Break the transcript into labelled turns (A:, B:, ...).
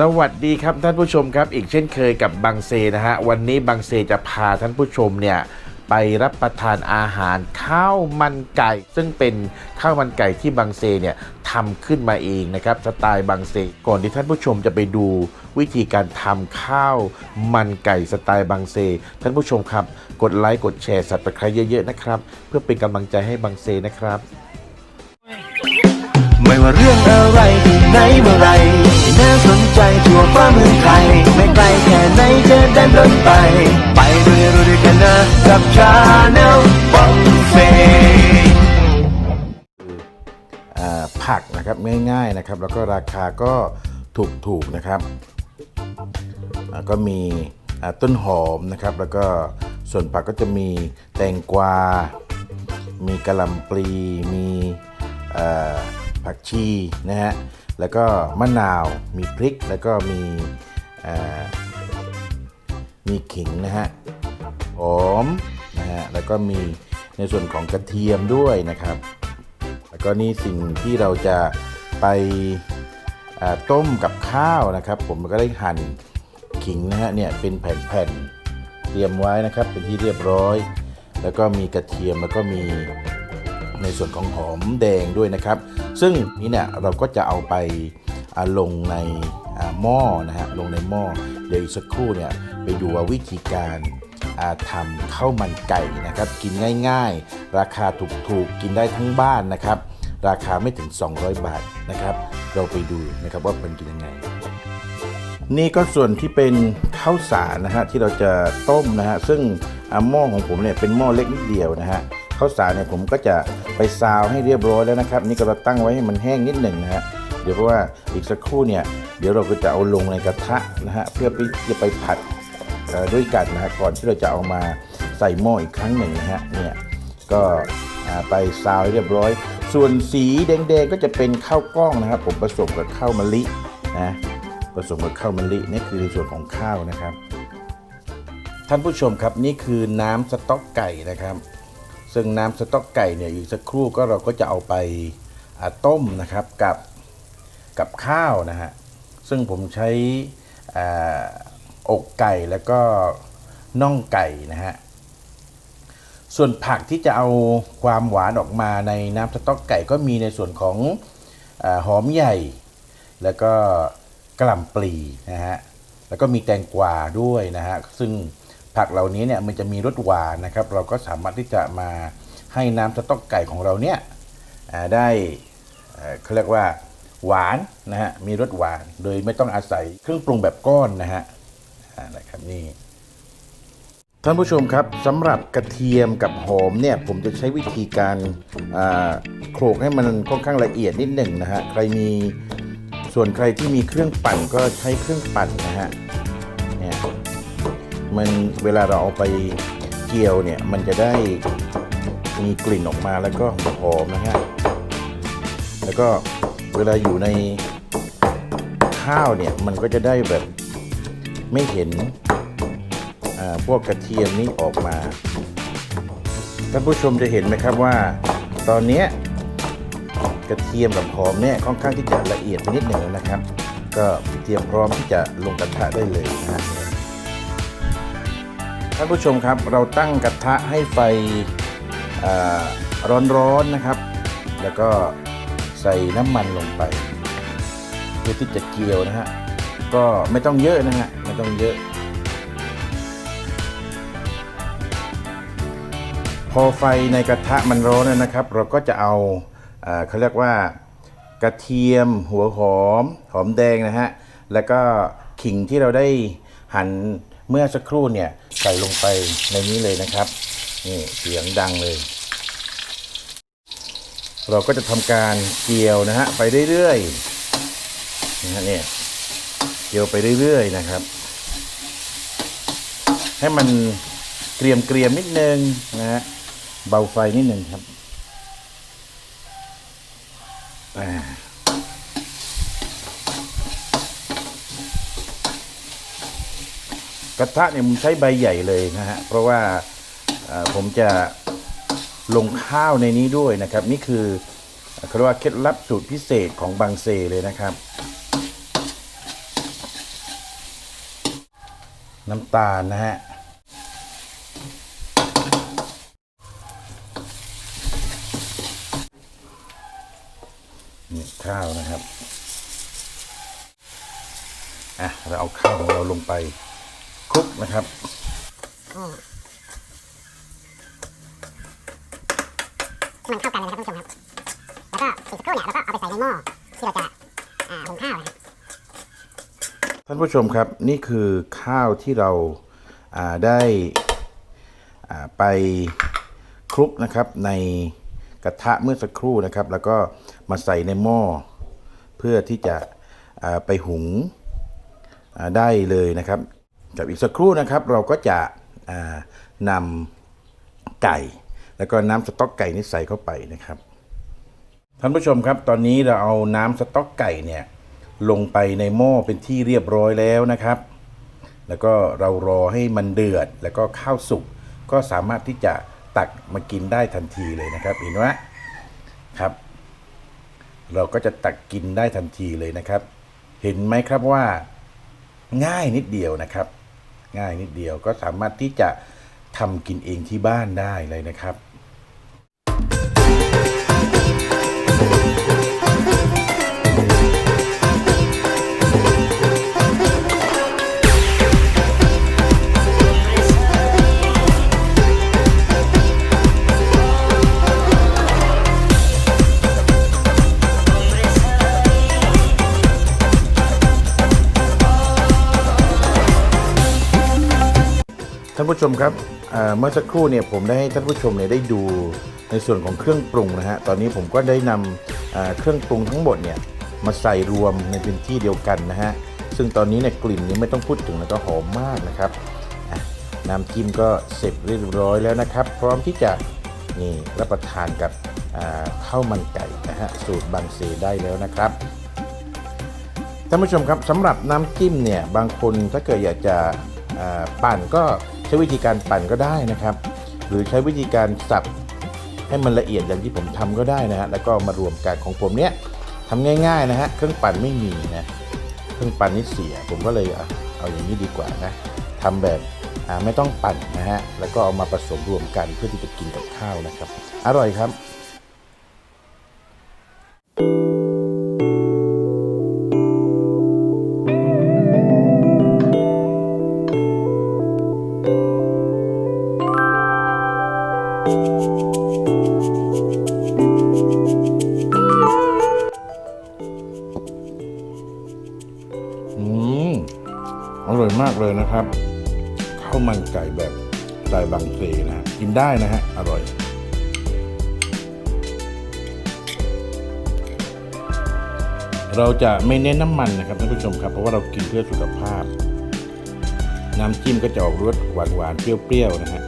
A: สวัสดีครับท่านผู้ชมครับ อีกเช่นเคยกับบางเซนะฮะ วันนี้บางเซจะพาท่านผู้ชมเนี่ยไปรับประทานอาหารข้าวมันไก่ ซึ่งเป็นข้าวมันไก่ที่บางเซเนี่ยทำขึ้นมาเองนะครับสไตล์บางเซก่อนที่ท่านผู้ชมจะไปดูวิธีการทำข้าวมันไก่สไตล์บางเซ ท่านผู้ชมครับ กดไลค์กดแชร์สับสไครเยอะๆนะครับ เพื่อเป็นกำลังใจให้บางเซนะครับ
B: ไม่ว่าเรื่องอะไรที่ไหนเมื่อ นเดินไป ไปด้วยรู้ด้วยกันนะกับชาแนลบังเฟ
A: ผักนะครับง่ายๆนะครับ แล้วก็ราคาก็ถูกๆนะครับ ก็มีต้นหอมนะครับ แล้วก็ส่วนผักก็จะมีแตงกวา มีกระหล่ำปลี มีผักชีนะฮะ แล้วก็มะนาว มีพริก แล้วก็มี มีขิงนะฮะหอมนะฮะแล้วก็มีในส่วนของกระเทียมด้วยนะครับ แล้วก็นี่สิ่งที่เราจะไปต้มกับข้าวนะครับ ผมก็ได้หั่นขิงนะฮะเนี่ยเป็นแผ่นๆเตรียมไว้นะครับ เป็นที่เรียบร้อย แล้วก็มีกระเทียมแล้วก็มีในส่วนของหอมแดงด้วยนะครับ ซึ่งนี่เนี่ยเราก็จะเอาไปลงในหม้อนะฮะลงในหม้อ ดี๋ยวอีกสักครู่เนี่ยไปดูว่าวิธีการทำข้าวมันไก่นะครับ กินง่ายๆ ราคาถูกๆกินได้ทั้งบ้านนะครับ ราคาไม่ถึง 200 บาทนะครับ เราไปดูนะครับว่าเป็นกินยังไง นี่ก็ส่วนที่เป็นข้าวสารนะฮะที่เราจะต้มนะฮะซึ่งอาหม้อของผมเนี่ยเป็นหม้อเล็กนิดเดียวนะฮะข้าวสารเนี่ยผมก็จะไปซาวให้เรียบร้อยแล้วนะครับ นี่ก็เราตั้งไว้ให้มันแห้งนิดหนึ่งนะฮะเดี๋ยวเพราะว่าอีกสักครู่เนี่ย เดี๋ยวเราก็จะเอาลงในกระทะนะฮะเพื่อไปจะไปผัดด้วยกันนะฮะก่อนที่เราจะเอามาใส่หม้ออีกครั้งหนึ่งนะฮะเนี่ยก็ไปซาวเรียบร้อย ส่วนสีแดงๆก็จะเป็นข้าวกล้องนะครับ ผมผสมกับข้าวมะลินะผสมกับข้าวมะลินี่คือในส่วนของข้าวนะครับ ท่านผู้ชมครับนี่คือน้ำสต๊อกไก่นะครับ ซึ่งน้ำสต๊อกไก่เนี่ยอีกสักครู่ก็เราก็จะเอาไปต้มนะครับกับกับข้าวนะฮะ ซึ่งผมใช้ออกไก่แล้วก็น่องไก่นะฮะ ส่วนผักที่จะเอาความหวานออกมาในน้ำสต๊อกไก่ก็มีในส่วนของอหอมใหญ่ แล้วก็กระหล่ำปลีนะฮะ แล้วก็มีแตงกวาด้วยนะฮะ ซึ่งผักเหล่านี้เนี่ยมันจะมีรสหวานนะครับ เราก็สามารถที่จะมาให้น้ำสต๊อกไก่ของเราเนี่ยได้เขาเรียกว่า หวานนะฮะมีรสหวาน โดยไม่ต้องอาศัยเครื่องปรุงแบบก้อนนะฮะอ่านะครับนี่ท่านผู้ชมครับสำหรับกระเทียมกับหอมเนี่ยผมจะใช้วิธีการโขลกให้มันค่อนข้างละเอียดนิดหนึ่งนะฮะใครมีส่วนใครที่มีเครื่องปั่นก็ใช้เครื่องปั่นนะฮะเนี่ยมันเวลาเราเอาไปเกี่ยวเนี่ยมันจะได้มีกลิ่นออกมาแล้วก็หอมนะฮะแล้วก็ เวลาอยู่ในข้าวเนี่ยมันก็จะได้แบบไม่เห็นพวกกระเทียมนี้ออกมาท่านผู้ชมจะเห็นไหมครับว่า ตอนนี้กระเทียมกับหอมเนี่ยค่อนข้างที่จะละเอียดนิดหนึ่งแล้วนะครับ ก็เตรียมพร้อมที่จะลงกระทะได้เลยนะท่านผู้ชมครับเราตั้งกระทะให้ไฟร้อนๆนะครับ แล้วก็ ใส่น้ำมันลงไป เพื่อที่จะเกียวนะฮะ ก็ไม่ต้องเยอะนะฮะ ไม่ต้องเยอะ พอไฟในกระทะมันร้อนนะครับ เราก็จะเอาเขาเรียกว่ากระเทียมหัวหอม หอมแดงนะฮะ แล้วก็ขิงที่เราได้หั่นเมื่อสักครู่เนี่ยใส่ลงไปในนี้เลยนะครับ นี่เสียงดังเลย เราก็จะทำการเกี่ยวนะฮะไปเรื่อยๆนะฮะเนี่ยเกี่ยวไปเรื่อยๆนะครับ ให้มันเกรียมเกรียมนิดนึงนะฮะเบาไฟนิดนึงครับอ่ากระทะเนี่ยผมใช้ใบใหญ่เลยนะฮะ เพราะว่าผมจะ ลงข้าวในนี้ด้วยนะครับ นี่คือเขาเรียกว่าเคล็ดลับสูตรพิเศษของบางเซเลยนะครับ น้ำตาลนะฮะนี่ข้าวนะครับอะเราเอาข้าวของเราลงไปคลุกนะครับ
C: ให้มันเข้ากันเลยนะครับท่านผู้ชมครับ แล้วก็อีกสักครู่เนี่ยเราก็เอาไปใส่ในหม้อที่เราจะหุงข้าวนะครับ
A: ท่านผู้ชมครับนี่คือข้าวที่เราาได้าไปคลุกนะครับในกระทะเมื่อสักครู่นะครับ แล้วก็มาใส่ในหม้อเพื่อที่จะไปหุงได้เลยนะครับกับอีกสักครู่นะครับ เราก็จะนำไก่ แล้วก็น้ำสต๊อกไก่นี่ใส่เข้าไปนะครับ ท่านผู้ชมครับ ตอนนี้เราเอาน้ำสต๊อกไก่เนี่ยลงไปในหม้อเป็นที่เรียบร้อยแล้วนะครับ แล้วก็เรารอให้มันเดือด แล้วก็ข้าวสุกก็สามารถที่จะตักมากินได้ทันทีเลยนะครับ เห็นไหมครับ เราก็จะตักกินได้ทันทีเลยนะครับ เห็นไหมครับว่า ง่ายนิดเดียวนะครับ ง่ายนิดเดียวก็สามารถที่จะ ทำกินเองที่บ้านได้เลยนะครับท่านผู้ชมครับ เมื่อสักครู่เนี่ยผมได้ให้ท่านผู้ชมเนี่ยได้ดูในส่วนของเครื่องปรุงนะฮะ ตอนนี้ผมก็ได้นำเอ่อเครื่องปรุงทั้งหมดเนี่ยมาใส่รวมในพื้นที่เดียวกันนะฮะ ซึ่งตอนนี้เนี่ยกลิ่นนี้ไม่ต้องพูดถึงแล้วก็หอมมากนะครับน้ำจิ้มก็เสร็จเรียบร้อยแล้วนะครับ พร้อมที่จะนี่รับประทานกับข้าวมันไก่นะฮะสูตรบางเซได้แล้วนะครับท่านผู้ชมครับสำหรับน้ำจิ้มเนี่ยบางคนถ้าเกิดอยากจะปั่นก็ ใช้วิธีการปั่นก็ได้นะครับ หรือใช้วิธีการสับให้มันละเอียดอย่างที่ผมทำก็ได้นะฮะแล้วก็มารวมกันของผมเนี้ยทำง่ายๆนะฮะเครื่องปั่นไม่มีนะเครื่องปั่นนี่เสีย ผมก็เลยเอาอย่างนี้ดีกว่านะทำแบบไม่ต้องปั่นนะฮะแล้วก็เอามาผสมรวมกันเพื่อที่จะกินกับข้าวนะครับ อร่อยครับ นะครับข้าวมันไก่แบบสไตล์บางเซนะฮะกินได้นะฮะอร่อยเราจะไม่เน้นน้ำมันนะครับท่านผู้ชมครับเพราะว่าเรากินเพื่อสุขภาพ น้ำจิ้มก็จะออกรสหวานๆเปรี้ยวๆนะฮะ